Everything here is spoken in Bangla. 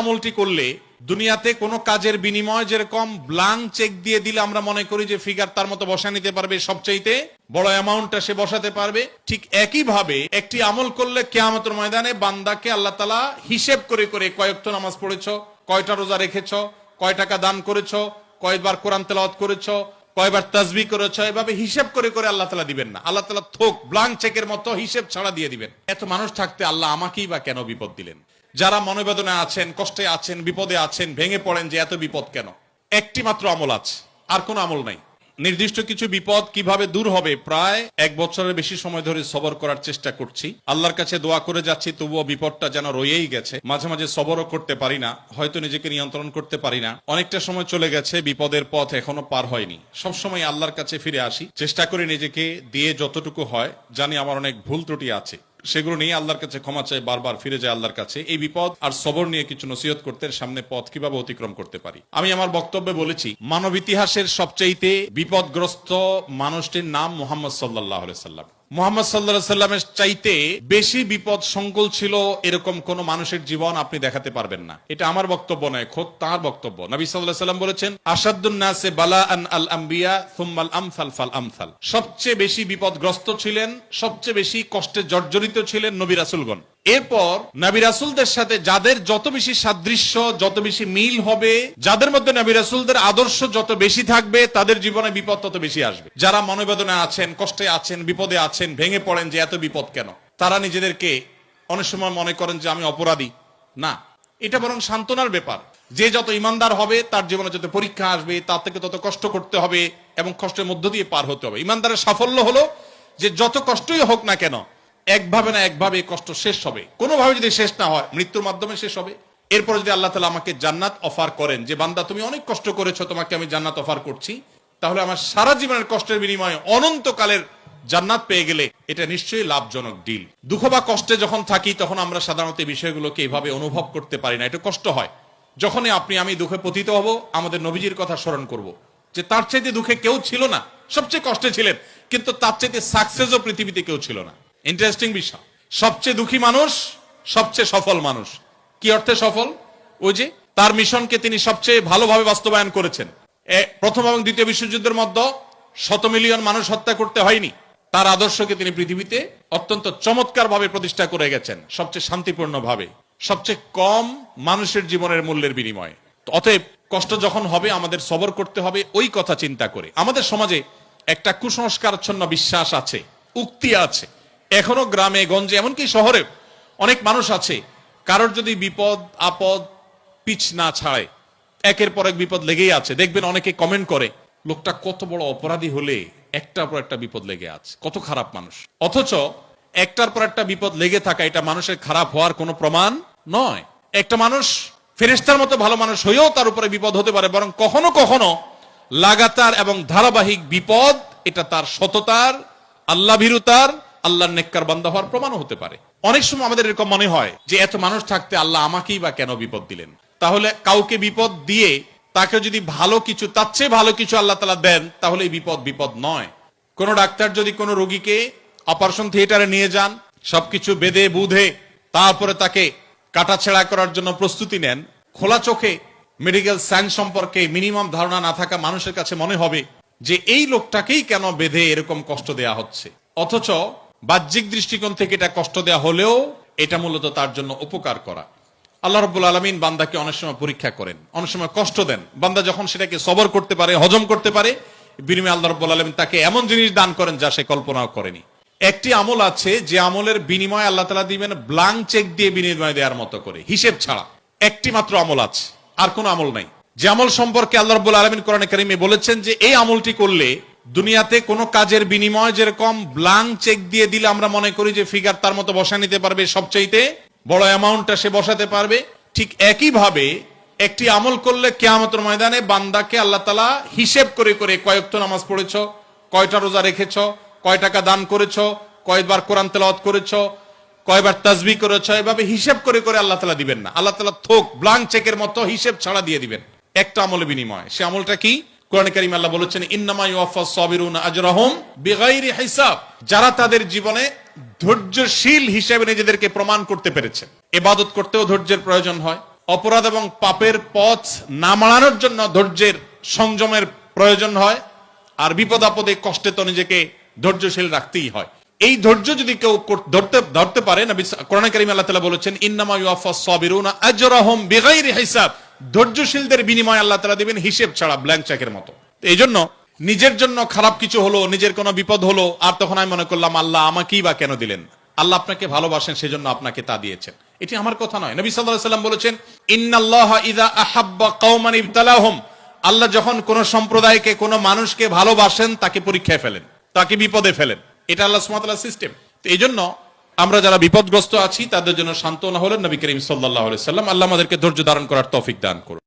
আমলটি করলে দুনিয়াতে কোনো কাজের বিনিময় যেরকম ব্লাঙ্ক চেক দিয়ে দিলে আমরা মনে করি যে ফিগার তার মতো বসা নিতে পারবে সবচাইতে বড় অ্যামাউন্টটা সে বসাতে পারবে। ঠিক একই ভাবে একটি আমল করলে কেয়ামতের ময়দানে বান্দাকে আল্লাহ তালা হিসেব করে করে কয়েকটা নামাজ পড়েছ, কয়টা রোজা রেখেছ, কয় টাকা দান করেছ, কয়বার কোরআন তেলাওয়াত করেছ, কয়বার তাজবি করেছ, এভাবে হিসেব করে করে আল্লাহ তালা দিবেন না। আল্লাহ তালা থোক ব্লাঙ্ক চেকের মতো হিসেব ছাড়া দিয়ে দিবেন। এত মানুষ থাকতে আল্লাহ আমাকেই বা কেন বিপদ দিলেন? যারা মনোবেদনে আছেন, কষ্টে আছেন, বিপদে আছেন, ভেঙে পড়েন যে এত বিপদ কেন? একটি মাত্র আমল আছে, আর কোনো আমল নাই। নির্দিষ্ট কিছু বিপদ কীভাবে দূর হবে, প্রায় এক বছরের বেশি সময় ধরে সবর করার চেষ্টা করছি। আল্লাহর কাছে দোয়া করে যাচ্ছি, তবুও বিপদটা যেন রয়েই গেছে। মাঝে মাঝে সবরও করতে পারি না, হয়তো নিজেকে নিয়ন্ত্রণ করতে পারি না। অনেকটা সময় চলে গেছে, বিপদের পথ এখনও পার হয়নি। সবসময় আল্লাহর কাছে ফিরে আসি। চেষ্টা করি নিজেকে দিয়ে যতটুকু হয়, জানি আমার অনেক ভুল ত্রুটি আছে। সেগুলো নিয়ে আল্লাহর কাছে ক্ষমা চাই, বারবার ফিরে যায় আল্লাহর কাছে। এই বিপদ আর সবর নিয়ে কিছু নসিহত করতে সামনে পথ কীভাবে অতিক্রম করতে পারি? আমি আমার বক্তব্যে বলেছি, মানব ইতিহাসের সবচেয়ে বিপদগ্রস্ত মানুষটির নাম মোহাম্মদ সাল্লাহ সাল্লাম মোহাম্মদ সাল্লা সাল্লামের চাইতে বেশি বিপদ সংকুল ছিল এরকম কোন মানুষের জীবন আপনি দেখাতে পারবেন না। এটা আমার বক্তব্য নয়, খোদ তার বক্তব্য। নবী সাল্লাহ সাল্লাম বলেছেন আসাদুন্নাসে বালা আন আল আম্বিয়া সুম্মাল আমসাল ফাল আমসাল। সবচেয়ে বেশি বিপদগ্রস্ত ছিলেন, সবচেয়ে বেশি কষ্টে জর্জরিত ছিলেন নবী রাসুলগণ। এরপর নবী রাসুলদের সাথে যাদের যত বেশি সাদৃশ্য, যত বেশি মিল হবে, যাদের মধ্যে নবী রাসুলদের আদর্শ যত বেশি থাকবে, তাদের জীবনে বিপদ তত বেশি আসবে। যারা মনোবেদনে আছেন, কষ্টে আছেন, বিপদে আছেন, ভেঙে পড়েন যে এত বিপদ কেন? তারা নিজেদেরকে অনেক সময় মনে করেন যে আমি অপরাধী। না, এটা বরং সান্ত্বনার ব্যাপার। যে যত ইমানদার হবে, তার জীবনে যত পরীক্ষা আসবে, তার থেকে তত কষ্ট করতে হবে এবং কষ্টের মধ্য দিয়ে পার হতে হবে। ইমানদারের সাফল্য হলো যে যত কষ্টই হোক না কেন একভাবে না একভাবে কষ্ট শেষ হবে। কোনোভাবে যদি শেষ না হয়, মৃত্যুর মাধ্যমে শেষ হবে। এরপর যদি আল্লাহ তালা আমাকে জান্নাত অফার করেন, যে বান্দা, তুমি অনেক কষ্ট করেছ, তোমাকে আমি জান্নাত অফার করছি, তাহলে আমার সারা জীবনের কষ্টের বিনিময়ে অনন্তকালের জান্নাত পেয়ে গেলে এটা নিশ্চয়ই লাভজনক ডিল দুঃখ বা কষ্টে যখন থাকি, তখন আমরা সাধারণত এই বিষয়গুলোকে এইভাবে অনুভব করতে পারি না। এটা কষ্ট হয়। যখনই আপনি, আমি দুঃখে পতিত হব, আমাদের নবীজির কথা স্মরণ করব যে তার চাইতে দুঃখে কেউ ছিল না। সবচেয়ে কষ্টে ছিলেন, কিন্তু তার চাইতে সাকসেসও পৃথিবীতে কেউ ছিল না। ইন্টারেস্টিং বিষয়। সবচেয়ে দুঃখী মানুষ, সবচেয়ে সফল মানুষ। কি অর্থে সফল? ওই যে, তার মিশনকে তিনি সবচেয়ে ভালোভাবে বাস্তবায়ন করেছেন। প্রথম এবং দ্বিতীয় বিশ্বযুদ্ধের মধ্যে শত মিলিয়ন মানুষ হত্যা করতে হয়নি। তার আদর্শকে তিনি পৃথিবীতে অত্যন্ত চমৎকার ভাবে প্রতিষ্ঠা করে গেছেন, সবচেয়ে শান্তিপূর্ণ ভাবে সবচেয়ে কম মানুষের জীবনের মূল্যের বিনিময়ে। অতএব, কষ্ট যখন হবে, আমাদের সবর করতে হবে, ওই কথা চিন্তা করে। আমাদের সমাজে একটা কুসংস্কারচ্ছন্ন বিশ্বাস আছে, উক্তি আছে। এখনও গ্রামে, গঞ্জে, এমনকি শহরে অনেক মানুষ আছে, কারোর যদি বিপদ, আপদ পিছ না ছাড়ে একের পর এক বিপদ লেগেই আছে। দেখবেন অনেকে কমেন্ট করে, লোকটা কত বড় অপরাধী হলে একটার পর একটা বিপদ লেগে আছে। কত খারাপ মানুষ। অথচ একটার পর একটা বিপদ লেগে থাকা এটা মানুষের খারাপ হওয়ার কোনো প্রমাণ নয়। একটা মানুষ ফেরেস্তার মতো ভালো মানুষ হয়েও তার উপরে বিপদ হতে পারে, বরং কখনো কখনো লাগাতার এবং ধারাবাহিক বিপদ, এটা তার সততার আল্লাহ ভীরুতার আল্লাহর নেককার বান্দা হওয়ার প্রমাণও হতে পারে। অনেক সময় আমাদের এরকম মনে হয় যে এত মানুষ থাকতে আল্লাহ আমাকেই বা কেন বিপদ দিলেন? তাহলে কাউকে বিপদ দিয়ে তাকে যদি ভালো কিছু, তার চেয়ে ভালো কিছু আল্লাহ তালা দেন, তাহলে এই বিপদ বিপদ নয়। কোন ডাক্তার যদি কোনো রোগীকে অপারেশন থিয়েটারে নিয়ে যান, সবকিছু বেঁধে বুধে তারপরে তাকে কাটাছেড়া করার জন্য প্রস্তুতি নেন, খোলা চোখে মেডিকেল সায়েন্স সম্পর্কে মিনিমাম ধারণা না থাকা মানুষের কাছে মনে হবে যে এই লোকটাকেই কেন বেঁধে এরকম কষ্ট দেয়া হচ্ছে? অথচ বাহ্যিক দৃষ্টিকোণ থেকে এটা কষ্ট দেয়া হলেও এটা মূলত তার জন্য উপকার করা। আল্লাহ রব্বুল আলমিন বান্দাকে অনেক সময় পরীক্ষা করেন, অনেক সময় কষ্ট দেন। বান্দা যখন সেটাকে সবর করতে পারে, হজম করতে পারে, বিনিময়ে আল্লাহ রব্বুল আলমিন তাকে এমন জিনিস দান করেন যা সে কল্পনাও করেনি। একটি আমল আছে যে আমলের বিনিময় আল্লাহ তালা দিবেন ব্লাঙ্ক চেক দিয়ে বিনিময় দেওয়ার মতো করে, হিসেব ছাড়া। একটি মাত্র আমল আছে, আর কোনো আমল নাই। যে আমল সম্পর্কে আল্লাহ রব্বুল আলমিন কোরআন কারিমে বলেছেন যে এই আমলটি করলে দুনিয়াতে কোনো কাজের বিনিময় যেরকম ব্লাঙ্ক চেক দিয়ে দিলে আমরা মনে করি যে ফিগার তার মতো বসা নিতে পারবে সবচাইতে বড় অ্যামাউন্টটা সে বসাতে পারবে। ঠিক একই ভাবে একটি আমল করলে কেয়ামতের ময়দানে বান্দাকে আল্লাহ তালা হিসেব করে করে কয়েকটা নামাজ পড়েছ, কয়টা রোজা রেখেছ, কয় টাকা দান করেছ, কয়বার কোরআন তেলাওয়াত করেছ, কয়বার তাজবি করেছ, এভাবে হিসেব করে করে আল্লাহ তালা দিবেন না। আল্লাহ তালা থোক ব্লাঙ্ক চেকের মতো হিসেব ছাড়া দিয়ে দিবেন। একটা আমলের বিনিময়। সে আমলটা কি? কোরআন কারিম আল্লাহ বলেছেন, ইন্নামা ইউফা সাবিরুন আজরাহুম বিগাইরি হিসাব। যারা তাদের জীবনে ধৈর্যশীল হিসেবে নিজেদেরকে প্রমাণ করতে পেরেছে। এবাদত করতেও ধৈর্যের প্রয়োজন হয়। অপরাধ এবং পাপের পথ না মারানোর জন্য ধৈর্যের সংযমের প্রয়োজন হয়। আর বিপদ আপদে কষ্টে তো নিজেকে ধৈর্যশীল রাখতেই হয়। এই ধৈর্য যদি কেউ ধরতে ধরতে পারে সা- কোরআন কারীম আল্লাহ বলেছেন, ইন্নামা হিসাব। ধৈর্যশীলদের বিনিময় আল্লাহ তাআলা দিবেন হিসেব ছাড়া ব্ল্যাঙ্ক চেকের মতো। এই জন্য নিজের জন্য খারাপ কিছু হলো, নিজের কোনো বিপদ হলো, আর তখন আমি মনে করলাম, আল্লাহ আমাকেই বা কেন দিলেন? আল্লাহ আপনাকে ভালোবাসেন, সেজন্য আপনাকে তা দিয়েছেন। এটি আমার কথা নয়। নবী সাল্লাম বলেছেন, ইন্নাল্লাহা আল্লাহ যখন কোন সম্প্রদায়কে, কোন মানুষকে ভালোবাসেন, তাকে পরীক্ষায় ফেলেন, তাকে বিপদে ফেলেন। এটা আল্লাহ সিস্টেম এই জন্য আমরা যারা বিপদগ্রস্ত আছি, তাদের জন্য সান্ত্বনা হলেন নবী করিম সাল্লাহ সাল্লাম। আল্লাহ আমাদেরকে ধৈর্য ধারণ করার তৌফিক দান করুন।